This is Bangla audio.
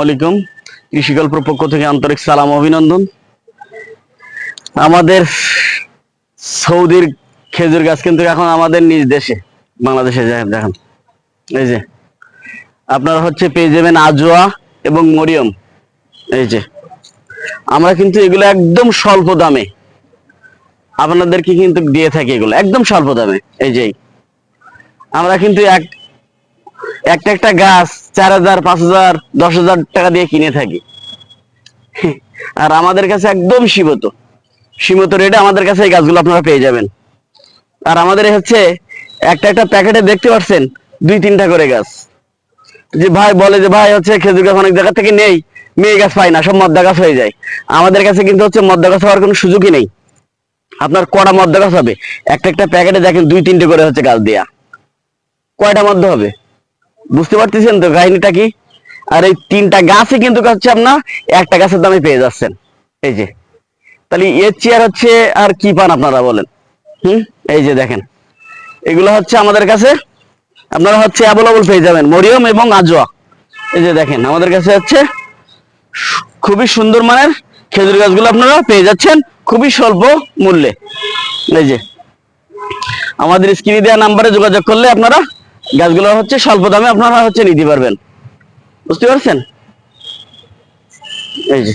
আলাইকুম কৃষিকল্পর পক্ষ থেকে আন্তরিক সালাম, অভিনন্দন। আমাদের সৌদির খেজুর গাছ কিন্তু এখন আমাদের নিজ দেশে, বাংলাদেশে দেখেন। এই যে, আপনারা হচ্ছে পেয়ে যাবেন আজোয়া এবং মরিয়ম। এই যে, আমরা কিন্তু এগুলো একদম স্বল্প দামে। আপনাদেরকে কিন্তু দিয়ে থাকি এগুলো, একদম স্বল্প দামে। এই যে, আমরা কিন্তু এক একটা একটা গাছ চার হাজার, পাঁচ হাজার, দশ হাজার টাকা দিয়ে কিনে থাকি। আর আমাদের কাছে একদম সীমিত। সীমিত রেটে আমাদের কাছে এই গাছগুলো আপনারা পেয়ে যাবেন। আর আমাদের হচ্ছে একটা একটা প্যাকেটে দেখতে পাচ্ছেন দুই তিনটা করে গাছ। যে ভাই বলে যে ভাই হচ্ছে খেজুর গাছ অনেক জায়গা থেকে নেই, মেয়ে গাছ পাই না, সব মদ্দা গাছ হয়ে যায়। আমাদের কাছে কিন্তু হচ্ছে মদ্দা গাছ হওয়ার কোনো সুযোগই নেই। আপনার কটা মদ্দা গাছ হবে? একটা একটা প্যাকেটে দেখেন দুই তিনটে করে হচ্ছে গাছ দেয়া। কয়টা মধ্যে হবে? বুঝতে পারতেছেন তো কাহিনীটা কি? আর এই তিনটা গাছে কিন্তু হচ্ছে আপনার একটা গাছের দামে পেয়ে যাচ্ছেন। এই যে। তাহলে এর চেয়ার হচ্ছে আর কি পান আপনারা বলেন? হুম? এই যে দেখেন। এগুলো হচ্ছে আমাদের কাছে আপনারা হচ্ছে অ্যাভেলেবল পেয়ে যাবেন। মরিয়ম এবং আজোয়া এই যে দেখেন, আমাদের কাছে হচ্ছে খুবই সুন্দর মানের খেজুর গাছগুলো আপনারা পেয়ে যাচ্ছেন খুবই স্বল্প মূল্যে। এই যে। আমাদের স্ক্রিনে দেওয়া নাম্বারে যোগাযোগ করলে আপনারা গাছগুলো হচ্ছে স্বল্প দামে আপনারা হচ্ছে নিতে পারবেন। বুঝতে পারছেন? এই যে।